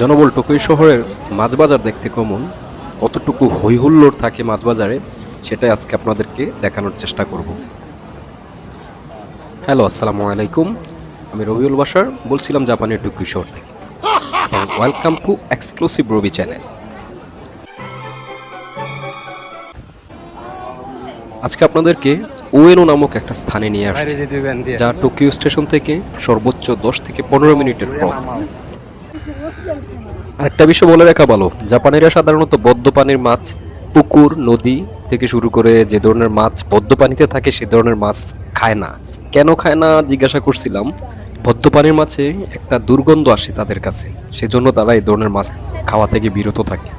জনবল টোকিও শহরের মাছ বাজার দেখতে কমন? কতটুকু হইহুল্লোড় থাকে মাছ বাজারে সেটাই আজকে আপনাদেরকে দেখানোর চেষ্টা করব। হ্যালো আসসালামু আলাইকুম। আমি রবিউল বাসার বলছিলাম জাপানের টোকিও শহর থেকে। Welcome to exclusive Robi channel আজকে আপনাদেরকে ওয়েনো নামক একটা স্থানে নিয়ে আসছি যা টোকিও স্টেশন থেকে সর্বোচ্চ দশ থেকে পনেরো মিনিটের পথ আরেকটা বিষয় বলে রাখা ভালো। জাপানিরা সাধারণত বদ্ধ পানির মাছ, পুকুর, নদী থেকে শুরু করে যে ধরনের মাছ বদ্ধ পানিতে থাকে, সে ধরনের মাছ খায় না। কেন খায় না জিজ্ঞাসা করছিলাম। বদ্ধ পানির মাছে একটা দুর্গন্ধ আসে তাদের কাছে। সেজন্য তারা এই ধরনের মাছ খাওয়া থেকে বিরত থাকে।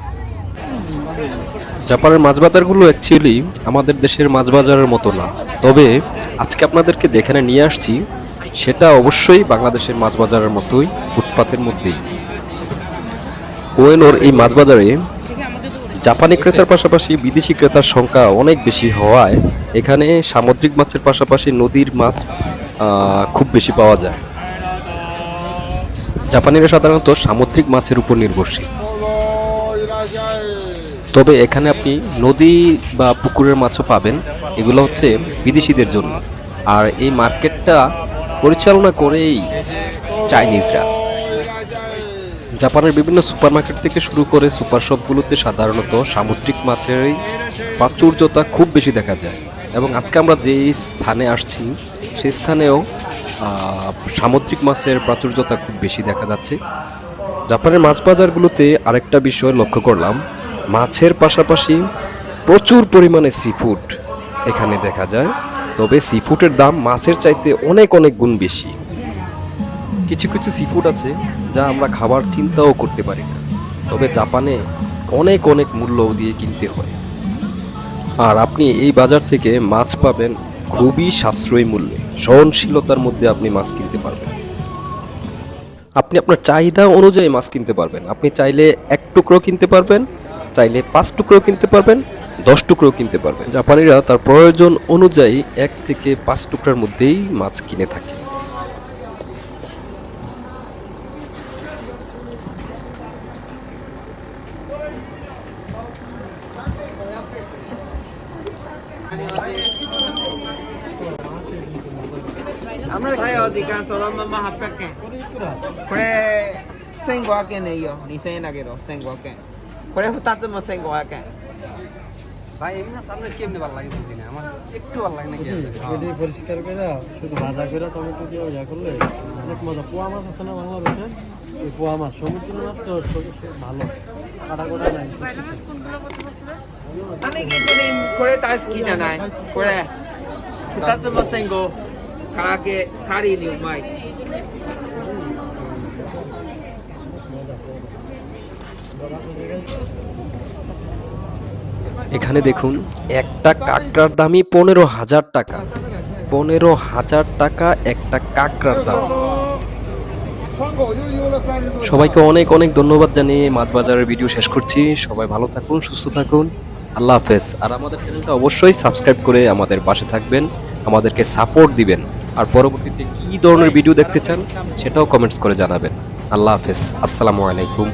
জাপানের মাছ বাজারগুলো অ্যাকচুয়ালি আমাদের দেশের মাছ বাজারের মতো না। তবে আজকে আপনাদেরকে যেখানে নিয়ে আসছি সেটা অবশ্যই বাংলাদেশের মাছ বাজারের মতোই ফুটপাতের মধ্যেই। ওয়েনোর এই মাছ বাজারে জাপানি ক্রেতার পাশাপাশি বিদেশি ক্রেতার সংখ্যা অনেক বেশি হওয়ায় এখানে সামুদ্রিক মাছের পাশাপাশি নদীর মাছ খুব বেশি পাওয়া যায়। জাপানিরা সাধারণত সামুদ্রিক মাছের উপর নির্ভরশীল। তবে এখানে আপনি নদী বা পুকুরের মাছও পাবেন। এগুলো হচ্ছে বিদেশিদের জন্য। আর এই মার্কেটটা পরিচালনা করেই চাইনিজরা। জাপানের বিভিন্ন সুপারমার্কেট থেকে শুরু করে সুপার শপগুলোতে সাধারণত সামুদ্রিক মাছেরই প্রাচুর্যতা খুব বেশি দেখা যায়। এবং আজকে আমরা যে স্থানে আসছি সেই স্থানেও সামুদ্রিক মাছের প্রাচুর্যতা খুব বেশি দেখা যাচ্ছে। জাপানের মাছ বাজারগুলোতে আরেকটা বিষয় লক্ষ্য করলাম, মাছের পাশাপাশি প্রচুর পরিমাণে সি ফুড এখানে দেখা যায়। তবে সি ফুডের দাম মাছের চাইতে অনেক অনেক গুণ বেশি। কিছু কিছু সি ফুড আছে যা আমরা খাবার চিন্তাও করতে পারি না। তবে জাপানে অনেক অনেক মূল্য দিয়ে কিনতে হয়। আর আপনি এই বাজার থেকে মাছ পাবেন খুবই সাশ্রয়ী মূল্যে। সহনশীলতার মধ্যে আপনি মাছ কিনতে পারবেন। আপনি আপনার চাহিদা অনুযায়ী মাছ কিনতে পারবেন। আপনি চাইলে এক টুকরো কিনতে পারবেন, চাইলে পাঁচ টুকরো কিনতে পারবেন দশ টুকরো কিনতে পারবেন জাপানিরা তার প্রয়োজন অনুযায়ী এক থেকে পাঁচ টুকরার মধ্যেই মাছ কিনে থাকেはい、お時間そのまま800円。これ、1500円でいいよ。2000円だけど、1500円。これ2つも1500円。 ভাই এই মাছ আপনার কেমনি ভালো লাগে বুঝি না। আমার একটু ভালো লাগে না কি যদি হ্যাঁ। পরিষ্কার করে শুধু ভাজা করে তবে তো দিয়ে ইয়া করলে অনেক মজা। পোয়া মাছ আছে না বাংলাদেশে এই পোয়া মাছ সমুদ্র মাছ তো ভালো। কাটা কোটা নাই। আমি কিন্তু করে তাস কিনা নাই। করে সাতজন মাসেন গো কারাকে কারি নি মাই। Thank you. এখানে দেখুন, একটা কাঁকড়ার দামই পনেরো হাজার টাকা। পনেরো হাজার টাকা একটা কাঁকড়ার দাম। সবাইকে অনেক অনেক ধন্যবাদ জানিয়ে মাছ বাজারের ভিডিও শেষ করছি। সবাই ভালো থাকুন, সুস্থ থাকুন। আল্লাহ হাফেজ। আর আমাদের চ্যানেলটা অবশ্যই সাবস্ক্রাইব করে আমাদের পাশে থাকবেন, আমাদেরকে সাপোর্ট দিবেন। আর পরবর্তীতে কী ধরনের ভিডিও দেখতে চান, সেটাও কমেন্টস করে জানাবেন। আল্লাহ হাফেজ। আসসালামু আলাইকুম।